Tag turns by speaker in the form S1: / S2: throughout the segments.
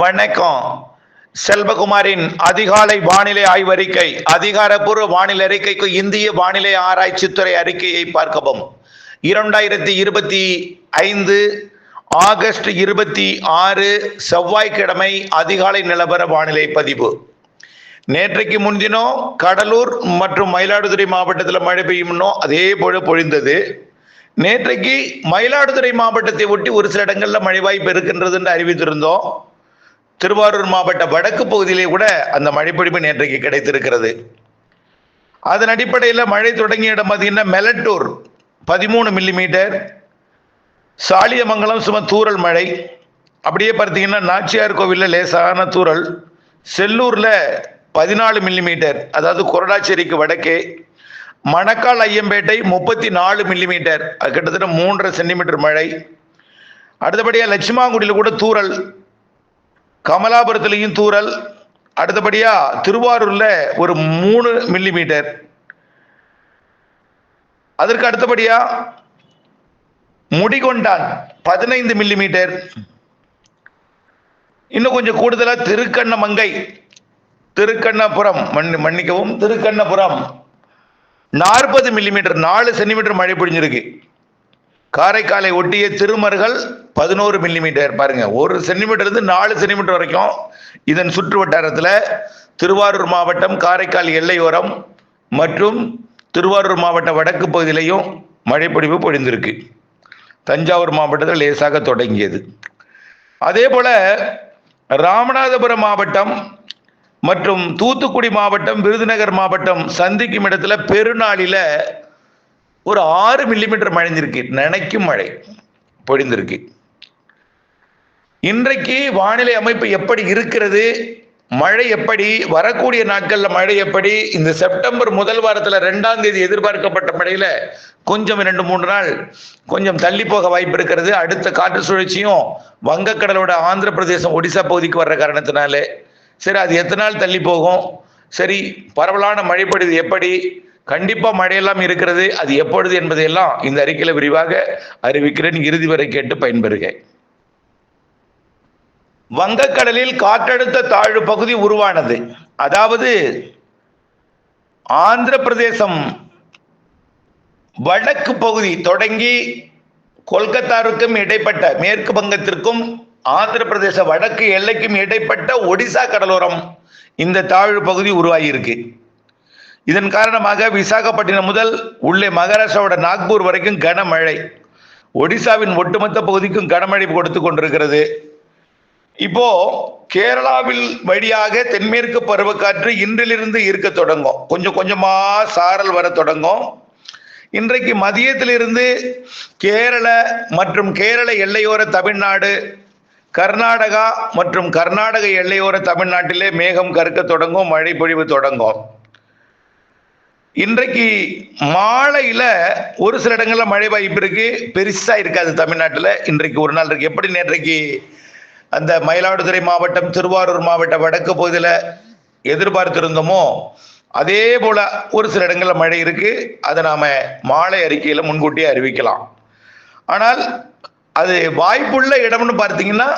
S1: வணக்கம். செல்வகுமாரின் அதிகாலை வானிலை ஆய்வறிக்கை அதிகாரப்பூர்வ வானிலை அறிக்கைக்கு இந்திய வானிலை ஆராய்ச்சித்துறை அறிக்கையை பார்க்கவும். இரண்டாயிரத்தி இருபத்தி ஐந்து ஆகஸ்ட் இருபத்தி ஆறு செவ்வாய்க்கிழமை அதிகாலை நிலவர வானிலை பதிவு. நேற்றைக்கு முன்தினம் கடலூர் மற்றும் மயிலாடுதுறை மாவட்டத்தில் மழை பெய்யும்னோ அதே போல பொழிந்தது. நேற்றைக்கு மயிலாடுதுறை மாவட்டத்தை ஒட்டி ஒரு சில இடங்களில் மழை வாய்ப்பு இருக்கின்றதுன்னு அறிவித்திருந்தோம். திருவாரூர் மாவட்ட வடக்கு பகுதியிலே கூட அந்த மழைப்பொழிவு நேற்றைக்கு கிடைத்திருக்கிறது. அதன் அடிப்படையில் மழை தொடங்கிய இடம் பார்த்தீங்கன்னா மெலட்டூர் பதிமூணு மில்லிமீட்டர் சாலியமங்கலம் சும தூரல் மழை. அப்படியே பார்த்தீங்கன்னா நாச்சியார் கோவிலில் லேசான தூரல் செல்லூரில் பதினாலு மில்லிமீட்டர் அதாவது கொரடாச்சேரிக்கு வடக்கே. மணக்கால் ஐயம்பேட்டை முப்பத்தி நாலு மில்லிமீட்டர் அது கிட்டத்தட்ட மூன்றரை சென்டிமீட்டர் மழை. அடுத்தபடியாக லட்சுமாங்குடியில் கூட தூரல் கமலாபுரத்துலேயும் தூரல் அடுத்தபடியா திருவாரூர்ல ஒரு மூணு மில்லிமீட்டர் அதற்கு அடுத்தபடியா முடிகொண்டான் பதினைந்து மில்லிமீட்டர் இன்னும் கொஞ்சம் கூடுதலா திருக்கண்ணமங்கை. திருக்கண்ணபுரம் மன் மன்னிக்கவும் திருக்கண்ணபுரம். நாற்பது மில்லிமீட்டர் நாலு சென்டிமீட்டர் மழை பிடிஞ்சிருக்கு காரைக்காலை ஒட்டிய திருமருகல் பதினோரு மில்லிமீட்டர் பாருங்க. ஒரு சென்டிமீட்டர் இருந்து நாலு சென்டிமீட்டர் வரைக்கும் இதன் சுற்று வட்டாரத்தில் திருவாரூர் மாவட்டம் காரைக்கால் எல்லையோரம் மற்றும் திருவாரூர் மாவட்ட வடக்கு பகுதியிலையும் மழைப்பொழிவு பொழிந்திருக்கு. தஞ்சாவூர் மாவட்டத்தில் லேசாக தொடங்கியது. அதே போல ராமநாதபுரம் மாவட்டம் மற்றும் தூத்துக்குடி மாவட்டம் விருதுநகர் மாவட்டம் சந்திக்கும் இடத்துல பெருநாளில ஒரு ஆறு மில்லிமீட்டர் மழைந்திருக்கு. நினைக்கும் மழை பொழிந்திருக்கு. இன்றைக்கு வானிலை அமைப்பு எப்படி இருக்கிறது? மழை எப்படி? வரக்கூடிய நாட்கள்ல மழை எப்படி? இந்த செப்டம்பர் முதல் வாரத்துல ரெண்டாம் தேதி எதிர்பார்க்கப்பட்ட மழையில கொஞ்சம் ரெண்டு மூன்று நாள் கொஞ்சம் தள்ளி போக வாய்ப்பு இருக்கிறது. அடுத்த காற்று சுழற்சியும் வங்கக்கடலோட ஆந்திர பிரதேசம் ஒடிசா பகுதிக்கு வர்ற காரணத்தினாலே. சரி அது எத்தனை நாள் தள்ளி போகும்? சரி பரவலான மழைப்பொழிவு எப்படி? கண்டிப்பா மழையெல்லாம் இருக்கிறது. அது எப்பொழுது என்பதையெல்லாம் இந்த அறிக்கையில விரிவாக அறிவிக்கிறேன். இறுதி வரை கேட்டு பயன்பெறுக. வங்கக்கடலில் காற்றழுத்த தாழ்வு பகுதி உருவானது. அதாவது ஆந்திர பிரதேசம் வடக்கு பகுதி தொடங்கி கொல்கத்தாருக்கும் இடைப்பட்ட மேற்கு வங்கத்திற்கும் ஆந்திர பிரதேச வடக்கு எல்லைக்கும் இடைப்பட்ட ஒடிசா கடலோரம் இந்த தாழ்வு பகுதி உருவாகியிருக்கு. இதன் காரணமாக விசாகப்பட்டினம் முதல் உள்ளே மகாராஷ்டிராவோட நாக்பூர் வரைக்கும் கனமழை. ஒடிசாவின் ஒட்டுமொத்த பகுதிக்கும் கனமழை கொடுத்து கொண்டிருக்கிறது. இப்போ கேரளாவில் வழியாக தென்மேற்கு பருவக்காற்று இன்றிலிருந்து இருக்க தொடங்கும். கொஞ்சம் கொஞ்சமா சாரல் வர தொடங்கும். இன்றைக்கு மதியத்திலிருந்து கேரள மற்றும் கேரள எல்லையோர தமிழ்நாடு கர்நாடகா மற்றும் கர்நாடக எல்லையோர தமிழ்நாட்டிலே மேகம் கருக்க தொடங்கும் மழை பொழிவு தொடங்கும். இன்றைக்கு மாலையில ஒரு சில இடங்கள்ல மழை வாய்ப்பு இருக்கு. பெருசா இருக்காது தமிழ்நாட்டில். இன்றைக்கு ஒரு நாள் இருக்கு. எப்படி நேற்றைக்கு அந்த மயிலாடுதுறை மாவட்டம் திருவாரூர் மாவட்ட வடக்கு பகுதியில் எதிர்பார்த்திருந்தோமோ அதே போல ஒரு சில இடங்கள்ல மழை இருக்கு. அதை நாம மாலை அறிக்கையில முன்கூட்டியே அறிவிக்கலாம். ஆனால் அது வாய்ப்புள்ள இடம்னு பார்த்தீங்கன்னா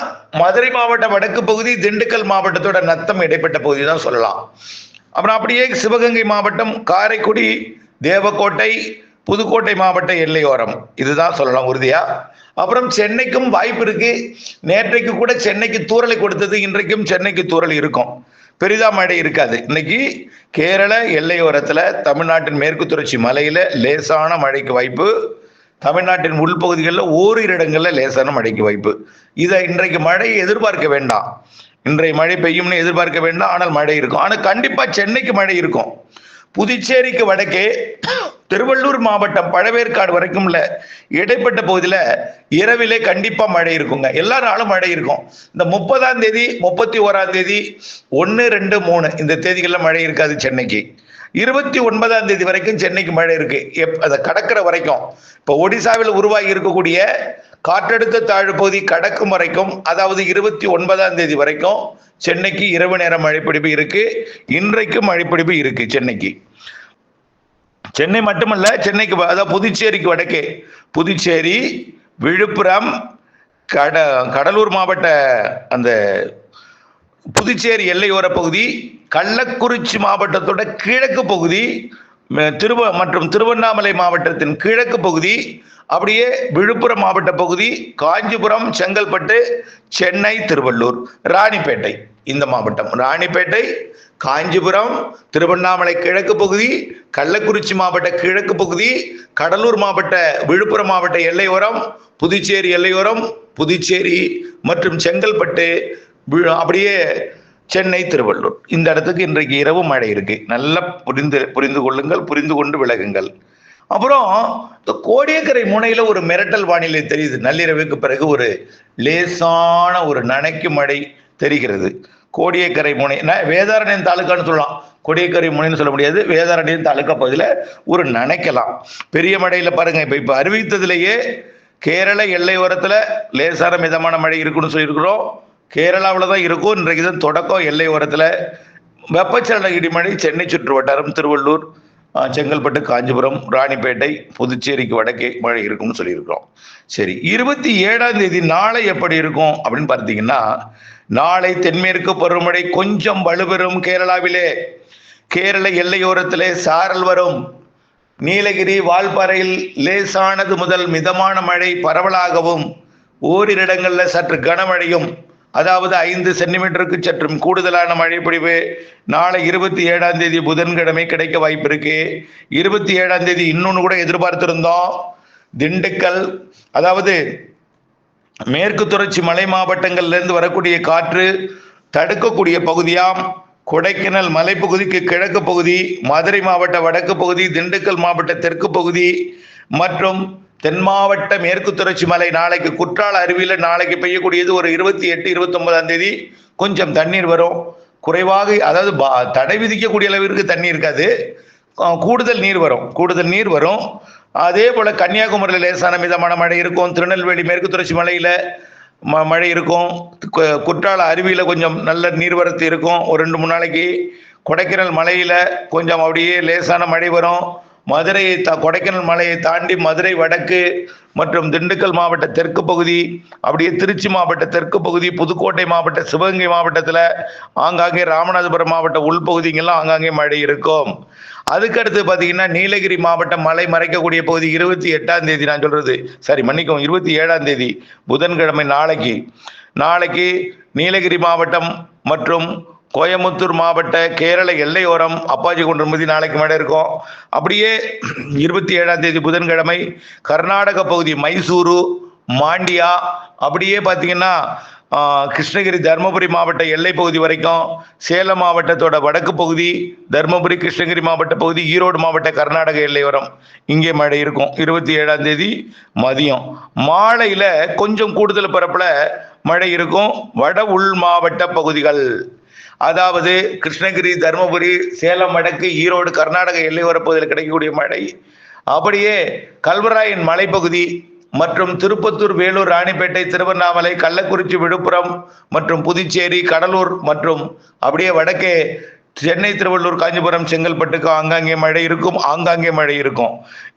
S1: மதுரை மாவட்ட வடக்கு பகுதி திண்டுக்கல் மாவட்டத்தோட நத்தம் இடைப்பட்ட பகுதி தான் சொல்லலாம். அப்புறம் அப்படியே சிவகங்கை மாவட்டம் காரைக்குடி தேவக்கோட்டை புதுக்கோட்டை மாவட்ட எல்லையோரம். இதுதான் சொல்லலாம் உறுதியா? அப்புறம் சென்னைக்கும் வாய்ப்பு இருக்கு. நேற்றைக்கு கூட சென்னைக்கு தூரலை கொடுத்தது இன்றைக்கும் சென்னைக்கு தூரல் இருக்கும். பெரிதா மழை இருக்காது. இன்னைக்கு கேரள எல்லையோரத்துல தமிழ்நாட்டின் மேற்கு தொடர்ச்சி மலையில லேசான மழைக்கு வாய்ப்பு. தமிழ்நாட்டின் உள்பகுதிகளில் ஓரிரு இடங்களில் லேசான மழைக்கு வாய்ப்பு. இதை இன்றைக்கு மழையை எதிர்பார்க்க வேண்டாம். இன்றைய மழை பெய்யும்னு எதிர்பார்க்க வேண்டாம் ஆனால் மழை இருக்கும். ஆனால் கண்டிப்பாக சென்னைக்கு மழை இருக்கும். புதுச்சேரிக்கு வடக்கே திருவள்ளூர் மாவட்டம் பழவேற்காடு வரைக்கும்ல இடைப்பட்ட பகுதியில் இரவிலே கண்டிப்பாக மழை இருக்குங்க. எல்லா நாளும் மழை இருக்கும். இந்த முப்பதாம் தேதி முப்பத்தி ஓராம் தேதி ஒன்று ரெண்டு மூணு இந்த தேதிகளில் மழை இருக்காது சென்னைக்கு. இருபத்தி ஒன்பதாம் தேதி வரைக்கும் சென்னைக்கு மழை இருக்கு. எப் அதை கடக்கிற வரைக்கும். இப்போ ஒடிசாவில் உருவாகி இருக்கக்கூடிய காற்றழுத்த தாழ்வு பகுதி கடக்கும் வரைக்கும் அதாவது இருபத்தி ஒன்பதாம் தேதி வரைக்கும் சென்னைக்கு இரவு நேர மழைப்பிடிப்பு இருக்கு. இன்றைக்கு மழைப்பிடிப்பு இருக்கு சென்னைக்கு. சென்னை மட்டுமல்ல சென்னைக்கு வ- அதாவது புதுச்சேரிக்கு வடக்கே புதுச்சேரி விழுப்புரம் கட கடலூர் மாவட்ட அந்த புதுச்சேரி எல்லையோர பகுதி கள்ளக்குறிச்சி மாவட்டத்தோட கிழக்கு பகுதி திருவ மற்றும் திருவண்ணாமலை மாவட்டத்தின் கிழக்கு பகுதி அப்படியே விழுப்புரம் மாவட்ட பகுதி காஞ்சிபுரம் செங்கல்பட்டு சென்னை திருவள்ளூர் ராணிப்பேட்டை இந்த மாவட்டம். ராணிப்பேட்டை காஞ்சிபுரம் திருவண்ணாமலை கிழக்கு பகுதி கள்ளக்குறிச்சி மாவட்ட கிழக்கு பகுதி கடலூர் மாவட்ட விழுப்புரம் மாவட்ட எல்லையோரம் புதுச்சேரி எல்லையோரம் புதுச்சேரி மற்றும் செங்கல்பட்டு அப்படியே சென்னை திருவள்ளூர். இந்த இடத்துக்கு இன்றைக்கு இரவு மழை இருக்கு. நல்லா புரிந்து புரிந்து கொள்ளுங்கள் புரிந்து கொண்டு விலகுங்கள். அப்புறம் இந்த கோடியக்கரை முனையில ஒரு மிரட்டல் வானிலை தெரியுது. நள்ளிரவுக்கு பிறகு ஒரு லேசான ஒரு நனைக்கும் மழை தெரிகிறது. கோடியக்கரை முனை வேதாரண்யம் தாலுக்கான்னு சொல்லலாம். கோடியக்கரை முனைன்னு சொல்ல முடியாது. வேதாரண்யம் தாலுக்கா பகுதியில் ஒரு நனைக்கலாம். பெரிய மழையில பாருங்க. இப்ப இப்ப அறிவித்ததுலேயே கேரள எல்லையோரத்துல லேசான மிதமான மழை இருக்குன்னு சொல்லியிருக்கிறோம். கேரளாவில் தான் இருக்கும். இன்றைக்கு தான் தொடக்கம். எல்லையோரத்துல வெப்பச்சலன இடிமழை சென்னை சுற்று வட்டாரம் திருவள்ளூர் செங்கல்பட்டு காஞ்சிபுரம் ராணிப்பேட்டை புதுச்சேரிக்கு வடக்கே மழை இருக்கும்னு சொல்லியிருக்கிறோம். சரி இருபத்தி ஏழாம் தேதி நாளை எப்படி இருக்கும் அப்படின்னு பார்த்தீங்கன்னா நாளை தென்மேற்கு பருவமழை கொஞ்சம் வலுப்பெறும் கேரளாவிலே. கேரள எல்லையோரத்திலே சாரல் வரும். நீலகிரி வால்பாறையில் லேசானது முதல் மிதமான மழை பரவலாகவும் ஓரிரு இடங்களில் சற்று கனமழையும் அதாவது ஐந்து சென்டிமீட்டருக்கு சற்றும் கூடுதலான மழை பொழிவு நாளை இருபத்தி ஏழாம் தேதி புதன்கிழமை கிடைக்க வாய்ப்பு இருக்கு. இருபத்தி ஏழாம் தேதி இன்னொன்று கூட எதிர்பார்த்திருந்தோம். திண்டுக்கல் அதாவது மேற்கு தொடர்ச்சி மலை மாவட்டங்கள்லேருந்து வரக்கூடிய காற்று தடுக்கக்கூடிய பகுதியாம். கொடைக்கானல் மலைப்பகுதிக்கு கிழக்கு பகுதி மதுரை மாவட்ட வடக்கு பகுதி திண்டுக்கல் மாவட்ட தெற்கு பகுதி மற்றும் தென் மாவட்ட மேற்கு தொடர்ச்சி மலை நாளைக்கு குற்றால அருவியில் நாளைக்கு பெய்யக்கூடியது ஒரு இருபத்தி எட்டு இருபத்தொன்பதாம் தேதி கொஞ்சம் தண்ணீர் வரும். குறைவாக அதாவது பா- தடை விதிக்கக்கூடிய அளவிற்கு தண்ணி இருக்காது. கூடுதல் நீர் வரும். கூடுதல் நீர் வரும். அதே போல் கன்னியாகுமரியில் லேசான மிதமான மழை இருக்கும். திருநெல்வேலி மேற்கு தொடர்ச்சி மலையில் ம- மழை இருக்கும். குற்றால அருவியில் கொஞ்சம் நல்ல நீர்வரத்து இருக்கும். ஒரு ரெண்டு மூணு நாளைக்கு கொடைக்கானல் மலையில் கொஞ்சம் அப்படியே லேசான மழை வரும். மதுரையை த கொடைக்கானல் மலையை தாண்டி மதுரை வடக்கு மற்றும் திண்டுக்கல் மாவட்ட தெற்கு பகுதி அப்படியே திருச்சி மாவட்ட தெற்கு பகுதி புதுக்கோட்டை மாவட்ட சிவகங்கை மாவட்டத்தில் ஆங்காங்கே ராமநாதபுரம் மாவட்ட உள்பகுதிங்கெல்லாம் ஆங்காங்கே மழை இருக்கும். அதுக்கடுத்து பார்த்தீங்கன்னா நீலகிரி மாவட்டம் மலை மறைக்கக்கூடிய பகுதி இருபத்தி எட்டாம் தேதி நான் சொல்றது. சரி மன்னிக்கும் இருபத்தி ஏழாம் தேதி புதன்கிழமை நாளைக்கு. நாளைக்கு நீலகிரி மாவட்டம் மற்றும் கோயம்புத்தூர் மாவட்ட கேரள எல்லையோரம் அப்பாஜி குன்றம் நாளைக்கு மழை இருக்கும். அப்படியே இருபத்தி ஏழாம் தேதி புதன்கிழமை கர்நாடக பகுதி மைசூரு மாண்டியா அப்படியே பார்த்தீங்கன்னா கிருஷ்ணகிரி தருமபுரி மாவட்ட எல்லை பகுதி வரைக்கும் சேலம் மாவட்டத்தோட வடக்கு பகுதி தருமபுரி கிருஷ்ணகிரி மாவட்ட பகுதி ஈரோடு மாவட்ட கர்நாடக எல்லையோரம் இங்கே மழை இருக்கும். இருபத்தி ஏழாம் தேதி மதியம். மாலையில் கொஞ்சம் கூடுதல் பரப்பில் மழை இருக்கும். வட உள் மாவட்ட பகுதிகள். அதாவது கிருஷ்ணகிரி தருமபுரி சேலம் வடக்கு ஈரோடு கர்நாடக எல்லையோர கிடைக்கக்கூடிய மழை. அப்படியே கல்வராயன் மலைப்பகுதி மற்றும் திருப்பத்தூர் வேலூர் ராணிப்பேட்டை திருவண்ணாமலை கள்ளக்குறிச்சி விழுப்புரம் மற்றும் புதுச்சேரி கடலூர் மற்றும் அப்படியே வடக்கே சென்னை திருவள்ளூர் காஞ்சிபுரம் செங்கல்பட்டுக்கு ஆங்காங்கே மழை இருக்கும் ஆங்காங்கே மழை இருக்கும்.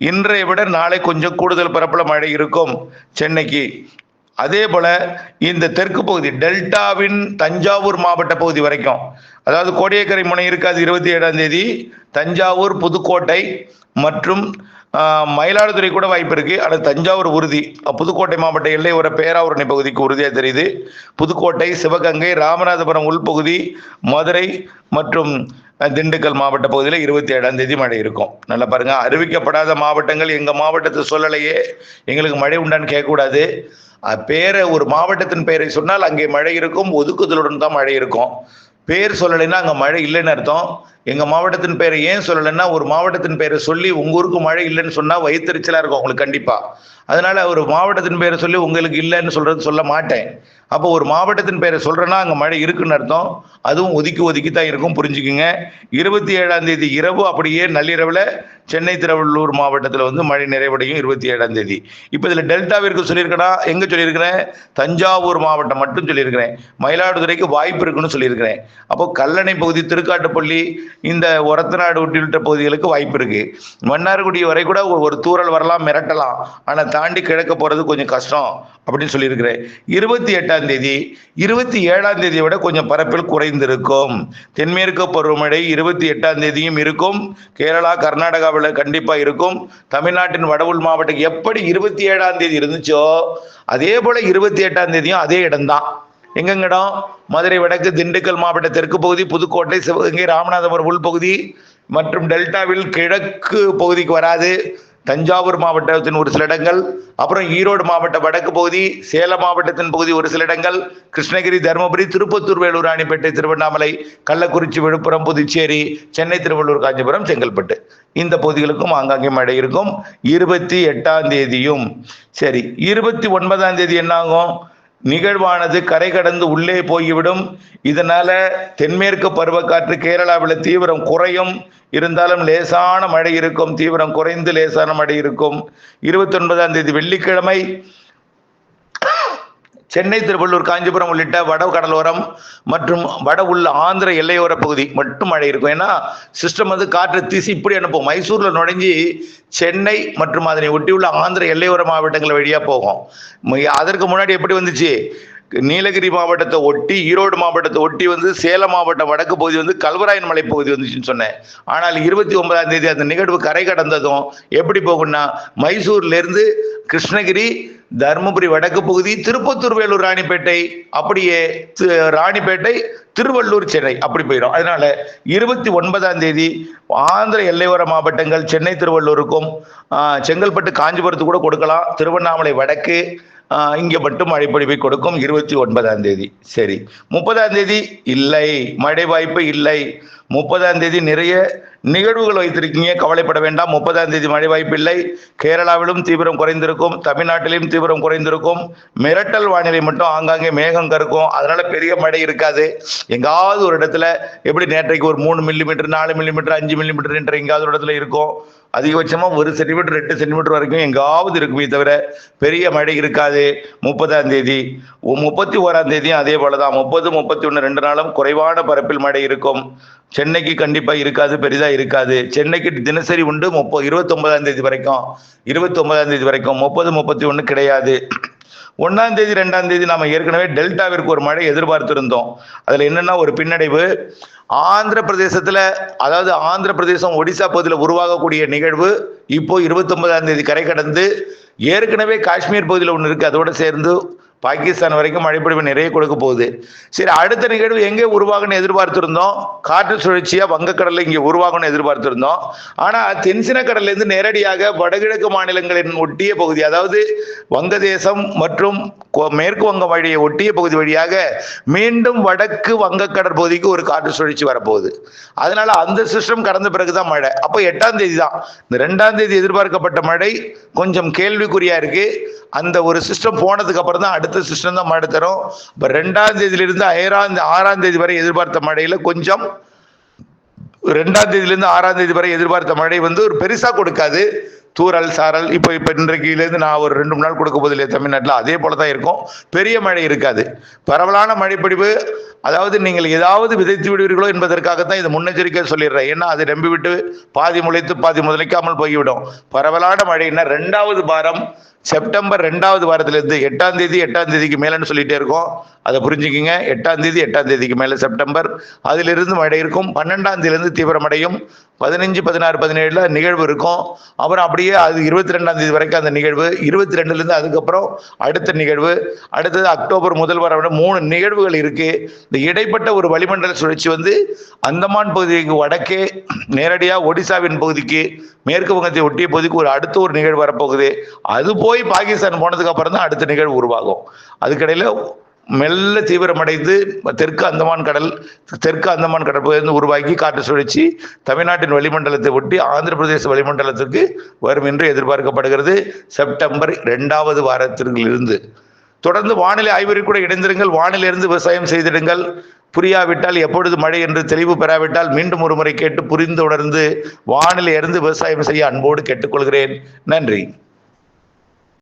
S1: இன்றைய விட நாளை கொஞ்சம் கூடுதல் பரப்பள மழை இருக்கும் சென்னைக்கு. அதே போல இந்த தெற்கு பகுதி டெல்டாவின் தஞ்சாவூர் மாவட்ட பகுதி வரைக்கும். அதாவது கோடியக்கரை முனை இருக்காது இருபத்தி ஏழாம் தேதி. தஞ்சாவூர் புதுக்கோட்டை மற்றும் மயிலாடுதுறை கூட வாய்ப்பு இருக்குது ஆனால் தஞ்சாவூர் உறுதி. புதுக்கோட்டை மாவட்ட எல்லை ஒரு பேராவூரணி பகுதிக்கு உறுதியாக தெரியுது. புதுக்கோட்டை சிவகங்கை ராமநாதபுரம் உள்பகுதி மதுரை மற்றும் திண்டுக்கல் மாவட்ட பகுதியில் இருபத்தி ஏழாம் தேதி மழை இருக்கும். நல்லா பாருங்க. அறிவிக்கப்படாத மாவட்டங்கள் எங்கள் மாவட்டத்தை சொல்லலையே. எங்களுக்கு மழை உண்டான்னு கேட்கக்கூடாது. பேரை ஒரு மாவட்டத்தின் பெயரை சொன்னால் அங்கே மழை இருக்கும். ஒதுக்குதலுடன் தான் மழை இருக்கும். பேர் சொல்லலைன்னா அங்கே மழை இல்லைன்னு அர்த்தம். எங்கள் மாவட்டத்தின் பெயரை ஏன் சொல்லலைன்னா ஒரு மாவட்டத்தின் பெயரை சொல்லி உங்கள் ஊருக்கு மழை இல்லைன்னு சொன்னால் வயிற்றுச்சலாக இருக்கும் உங்களுக்கு கண்டிப்பாக அதனால் ஒரு மாவட்டத்தின் பெயரை சொல்லி உங்களுக்கு இல்லைன்னு சொல்கிறது சொல்ல மாட்டேன். அப்போ ஒரு மாவட்டத்தின் பெயரை சொல்கிறேன்னா அங்கே மழை இருக்குன்னு அர்த்தம். அதுவும் ஒதுக்கி ஒதுக்கி தான் இருக்கும் புரிஞ்சுக்குங்க. இருபத்தி ஏழாம் தேதி இரவு அப்படியே நள்ளிரவில் சென்னை திருவள்ளூர் மாவட்டத்தில் வந்து மழை நிறைவடையும் இருபத்தி ஏழாம் தேதி. இப்போ இதில் டெல்டாவிற்கு சொல்லியிருக்கேனா? எங்கே சொல்லியிருக்கிறேன்? தஞ்சாவூர் மாவட்டம் மட்டும் சொல்லியிருக்கிறேன். மயிலாடுதுறைக்கு வாய்ப்பு இருக்குன்னு சொல்லியிருக்கிறேன். அப்போ கல்லணை பகுதி திருக்காட்டுப்பள்ளி இந்த ஒரத்தநாடு உள்ளிட்ட பகுதிகளுக்கு வாய்ப்பு இருக்குது மன்னார்குடி வரை கூட ஒரு- தூரல் வரலாம் மிரட்டலாம். ஆனால் தாண்டி கிழக்க போகிறது கொஞ்சம் கஷ்டம் அப்படின்னு சொல்லியிருக்கிறேன். இருபத்தி எட்டாம் ஐந்தாம் தேதி இருபத்தி ஏழாம் தேதியை விட கொஞ்சம் பரப்பில் குறைந்திருக்கும். தென்மேற்கு பருவமழை இருபத்தி எட்டாம் தேதியும் இருக்கும். கேரளா கர்நாடகாவில் கண்டிப்பா இருக்கும். தமிழ்நாட்டின் வட உள் மாவட்டம் எப்படி இருபத்தி ஏழாம் தேதி இருந்துச்சோ அதே போல இருபத்தி எட்டாம் தேதியும் அதே இடம்தான். எங்கெங்க இடம்? மதுரை வடக்கு திண்டுக்கல் மாவட்ட தெற்கு பகுதி புதுக்கோட்டை சிவகங்கை ராமநாதபுரம் உள்பகுதி மற்றும் டெல்டாவில் கிழக்கு பகுதிக்கு வராது. தஞ்சாவூர் மாவட்டத்தின் ஒரு சில இடங்கள் அப்புறம் ஈரோடு மாவட்ட வடக்கு பகுதி சேலம் மாவட்டத்தின் பகுதி ஒரு சில இடங்கள் கிருஷ்ணகிரி தருமபுரி திருப்பத்தூர் வேலூர் ராணிப்பேட்டை திருவண்ணாமலை கள்ளக்குறிச்சி விழுப்புரம் புதுச்சேரி சென்னை திருவள்ளூர் காஞ்சிபுரம் செங்கல்பட்டு. இந்த பகுதிகளுக்கும் ஆங்காங்கே மழை இருக்கும். இருபத்தி எட்டாம் தேதியும் சரி இருபத்தி ஒன்பதாம் தேதி என்னாகும்? நிகழ்வானது கரை கடந்து உள்ளே போய்விடும். இதனால தென்மேற்கு பருவக்காற்று கேரளாவில் தீவிரம் குறையும். இருந்தாலும் லேசான மழை இருக்கும். தீவிரம் குறைந்து லேசான மழை இருக்கும். இருபத்தி ஒன்பதாம் தேதி வெள்ளிக்கிழமை சென்னை திருவள்ளூர் காஞ்சிபுரம் உள்ளிட்ட வட கடலோரம் மற்றும் வட உள்ள ஆந்திர எல்லையோர பகுதி மட்டும் மழை இருக்கும். ஏன்னா சிஸ்டம் வந்து காற்று திசை இப்படி அனுப்பும். மைசூர்ல நுழைஞ்சி சென்னை மற்றும் அதனை ஒட்டியுள்ள ஆந்திர எல்லையோர மாவட்டங்கள் வழியா போகும். அதற்கு முன்னாடி எப்படி வந்துச்சு? நீலகிரி மாவட்டத்தை ஒட்டி ஈரோடு மாவட்டத்தை ஒட்டி வந்து சேலம் மாவட்டம் வடக்கு பகுதி வந்து கல்வராயன் மலை பகுதி வந்துச்சுன்னு சொன்னேன். ஆனால் இருபத்தி ஒன்பதாம் தேதி அந்த நிகழ்வு கரை கடந்ததும் எப்படி போகும்னா மைசூர்லேருந்து கிருஷ்ணகிரி தருமபுரி வடக்கு பகுதி திருப்பத்தூர் வேலூர் ராணிப்பேட்டை அப்படியே ராணிப்பேட்டை திருவள்ளூர் சென்னை அப்படி போயிடும். அதனால இருபத்தி ஒன்பதாம் தேதி ஆந்திர எல்லையோர மாவட்டங்கள் சென்னை திருவள்ளூருக்கும் செங்கல்பட்டு காஞ்சிபுரத்துக்கு கூட கொடுக்கலாம். திருவண்ணாமலை வடக்கு இங்கே மட்டும் மழை பொழிவை கொடுக்கும். இருபத்தி ஒன்பதாம் தேதி. சரி. முப்பதாம் தேதி இல்லை. மழை வாய்ப்பு இல்லை. முப்பதாம் தேதி நிறைய நிகழ்வுகள் வைத்திருக்கீங்க. கவலைப்பட வேண்டாம். முப்பதாம் தேதி மழை வாய்ப்பில்லை கேரளாவிலும் தீவிரம் குறைந்திருக்கும். தமிழ்நாட்டிலும் தீவிரம் குறைந்திருக்கும். மிரட்டல் வானிலை மட்டும் ஆங்காங்கே மேகம் கருக்கும். அதனால பெரிய மழை இருக்காது. எங்காவது ஒரு இடத்துல எப்படி நேற்றைக்கு ஒரு மூணு மில்லிமீட்டர் நாலு மில்லிமீட்டர் அஞ்சு மில்லிமீட்டர் என்ற எங்காவது ஒரு இடத்துல இருக்கும். அதிகபட்சமா ஒரு சென்டிமீட்டர் எட்டு சென்டிமீட்டர் வரைக்கும் எங்காவது இருக்குமே தவிர பெரிய மழை இருக்காது. முப்பதாம் தேதி. முப்பத்தி ஓராம் தேதியும் அதே போலதான். முப்பது முப்பத்தி ஒன்று ரெண்டு நாளும் குறைவான பரப்பில் மழை இருக்கும். சென்னைக்கு கண்டிப்பாக இருக்காது பெரிதாக இருக்காது. சென்னைக்கு தினசரி உண்டு முப்பது இருபத்தொம்பதாம் தேதி வரைக்கும் இருபத்தொம்பதாம் தேதி வரைக்கும் முப்பது முப்பத்தி ஒன்று கிடையாது. ஒன்றாம் தேதி ரெண்டாம் தேதி நாம் ஏற்கனவே டெல்டாவிற்கு ஒரு மழை எதிர்பார்த்திருந்தோம். அதில் என்னென்னா ஒரு பின்னடைவு. ஆந்திர பிரதேசத்தில் அதாவது ஆந்திர பிரதேசம் ஒடிசா பகுதியில் உருவாகக்கூடிய நிகழ்வு இப்போ இருபத்தொன்பதாம் தேதி கரை கடந்து ஏற்கனவே காஷ்மீர் பகுதியில் ஒன்று இருக்குது அதோட சேர்ந்து பாகிஸ்தான் வரைக்கும் மழைப்பொழிவு நிறைய கொடுக்க போகுது. சரி அடுத்த நிகழ்வு எங்கே உருவாகும்னு எதிர்பார்த்துருந்தோம். காற்று சுழற்சியாக வங்கக்கடலில் இங்கே உருவாகும்னு எதிர்பார்த்துருந்தோம். ஆனால் தென்சின கடல்ல நேரடியாக வடகிழக்கு மாநிலங்களின் ஒட்டிய பகுதி அதாவது வங்கதேசம் மற்றும் மேற்கு வங்க வழியை ஒட்டிய பகுதி வழியாக மீண்டும் வடக்கு வங்கக்கடல் பகுதிக்கு ஒரு காற்று சுழற்சி வரப்போகுது. அதனால அந்த சிஸ்டம் கடந்த பிறகுதான் மழை. அப்போ எட்டாம் தேதி தான். இந்த ரெண்டாம் தேதி எதிர்பார்க்கப்பட்ட மழை கொஞ்சம் கேள்விக்குறியா இருக்கு. அந்த ஒரு சிஸ்டம் போனதுக்கு அப்புறம் தான் அடுத்த சிஸ்டம் தான் மழை தரும். இப்போ ரெண்டாம் தேதியிலிருந்து ஐராம் ஆறாம் தேதி வரை எதிர்பார்த்த மழையில் கொஞ்சம் ரெண்டாம் தேதியிலிருந்து ஆறாம் தேதி வரை எதிர்பார்த்த மழை வந்து ஒரு பெருசா கொடுக்காது. தூறல் சாரல் இப்போ இப்போ இன்றைக்கிலேருந்து நான் ஒரு ரெண்டு மூணு நாள் கொடுக்க இல்லையா தமிழ்நாட்டில்? அதே போல தான் இருக்கும். பெரிய மழை இருக்காது. பரவலான மழைப்பிடிவு அதாவது நீங்கள் ஏதாவது விதைத்து விடுவீர்களோ என்பதற்காகத்தான் இதை முன்னெச்சரிக்கை சொல்லிடுறேன். ஏன்னா அது நம்பி விட்டு பாதி முளைத்து பாதி முதலைக்காமல் போய்விடும். பரவலான மழைன்னா ரெண்டாவது வாரம் செப்டம்பர் ரெண்டாவது வாரத்திலிருந்து எட்டாம் தேதி எட்டாம் தேதிக்கு மேலேன்னு சொல்லிட்டே இருக்கோம். அதை புரிஞ்சுக்கிங்க. எட்டாம் தேதி எட்டாம் தேதிக்கு மேலே செப்டம்பர். அதிலிருந்து மழை இருக்கும். பன்னெண்டாம் தேதியிலிருந்து தீவிரமடையும். பதினஞ்சு பதினாறு பதினேழில் நிகழ்வு இருக்கும். அப்புறம் அப்படியே அது இருபத்தி ரெண்டாம் தேதி வரைக்கும் அந்த நிகழ்வு இருபத்தி ரெண்டுலேருந்து அதுக்கப்புறம் அடுத்த நிகழ்வு அடுத்தது அக்டோபர் முதல் வர மூணு நிகழ்வுகள் இருக்கு. இந்த இடைப்பட்ட ஒரு வளிமண்டல சுழற்சி வந்து அந்தமான் பகுதிக்கு வடக்கே நேரடியாக ஒடிசாவின் பகுதிக்கு மேற்கு வங்கத்தை ஒட்டிய பகுதிக்கு ஒரு அடுத்த ஒரு நிகழ்வு வரப்போகுது. அது போய் பாகிஸ்தான் போனதுக்கு அப்புறம் தான் அடுத்த நிகழ்வு உருவாகும். அதுக்கடையில மெல்ல தீவிரமடைந்து தெற்கு அந்தமான் கடல் தெற்கு அந்தமான் கடற்பகுதியிலிருந்து உருவாக்கி காற்று சுழற்சி தமிழ்நாட்டின் வளிமண்டலத்தை ஒட்டி ஆந்திர பிரதேச வளிமண்டலத்திற்கு வரும் என்று எதிர்பார்க்கப்படுகிறது. செப்டம்பர் இரண்டாவது வாரத்திலிருந்து. தொடர்ந்து வானிலை ஆய்வறிவு கூட இணைந்திருங்கள். வானிலிருந்து விவசாயம் செய்திடுங்கள். புரியாவிட்டால் எப்பொழுது மழை என்று தெளிவு பெறாவிட்டால் மீண்டும் ஒரு முறை கேட்டு புரிந்து உணர்ந்து வானிலை இருந்து விவசாயம் செய்ய அன்போடு கேட்டுக்கொள்கிறேன். நன்றி.